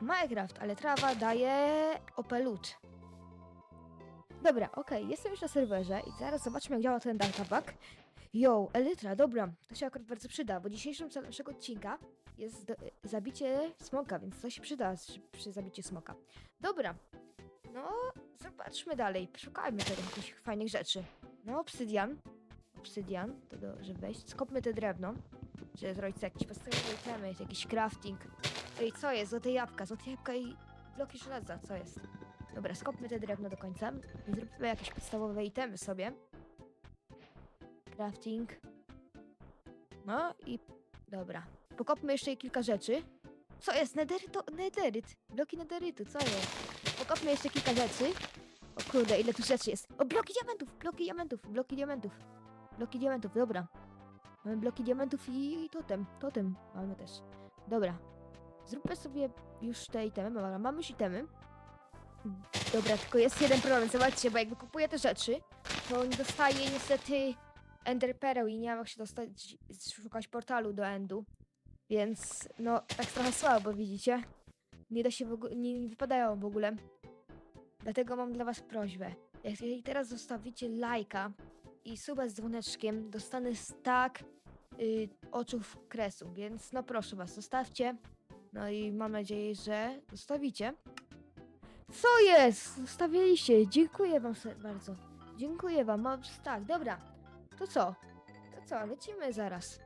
Minecraft, ale trawa daje opelut. Dobra, okej, jestem już na serwerze i zaraz zobaczmy jak działa ten datapack. Yo, Elytra, dobra, to się akurat bardzo przyda, bo dzisiejszym celem naszego odcinka jest do, zabicie smoka, więc to się przyda przy, przy zabiciu smoka. Dobra, no zobaczmy dalej, szukajmy tego jakichś fajnych rzeczy. No, obsydian, obsydian, to do, żeby wejść, skopmy te drewno, żeby zrobić jakieś podstawowe itemy, jakiś crafting. Ej, co jest? Złote jabłka, złote jabłka i bloki żelaza, co jest? Dobra, skopmy te drewno do końca i zróbmy jakieś podstawowe itemy sobie. Crafting. No i dobra. Pokopmy jeszcze kilka rzeczy. Co jest? Nederyt? Nederyt. Bloki nederytu, co jest? Pokopmy jeszcze kilka rzeczy. O kurde, ile tu rzeczy jest. O, bloki diamentów, bloki diamentów, bloki diamentów. Bloki diamentów, dobra. Mamy bloki diamentów i totem, totem mamy też. Dobra. Zróbmy sobie już te itemy. Dobra, mamy już itemy. Dobra, tylko jest jeden problem. Zobaczcie, bo jakby kupuję te rzeczy, to nie dostaję niestety Ender Pearl i nie mam jak się dostać, szukać portalu do Endu. Więc no, tak trochę słabo, widzicie? Nie da się w ogóle, nie, nie wypadają w ogóle. Dlatego mam dla was prośbę. Jeżeli teraz zostawicie lajka i suba z dzwoneczkiem, dostanę stack y, oczów kresu, więc no proszę was, zostawcie. No i mam nadzieję, że zostawicie. Co jest? Zostawiliście. Dziękuję wam bardzo. Dziękuję wam. Tak, dobra. To co? To co? Lecimy zaraz.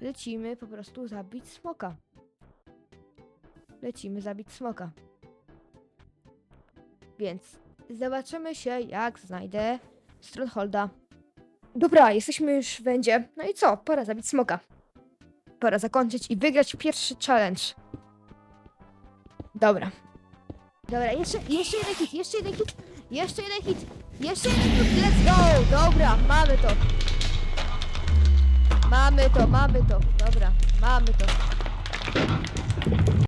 Lecimy po prostu zabić smoka. Lecimy zabić smoka. Więc zobaczymy się, jak znajdę Strongholda. Dobra, jesteśmy już będzie. No i co? Pora zabić smoka. Pora zakończyć i wygrać pierwszy challenge. Dobra. Dobra, jeszcze, jeszcze jeden hit, jeszcze jeden hit, jeszcze jeden hit, jeszcze jeden hit, let's go! Dobra, mamy to. Mamy to, mamy to, dobra, mamy to.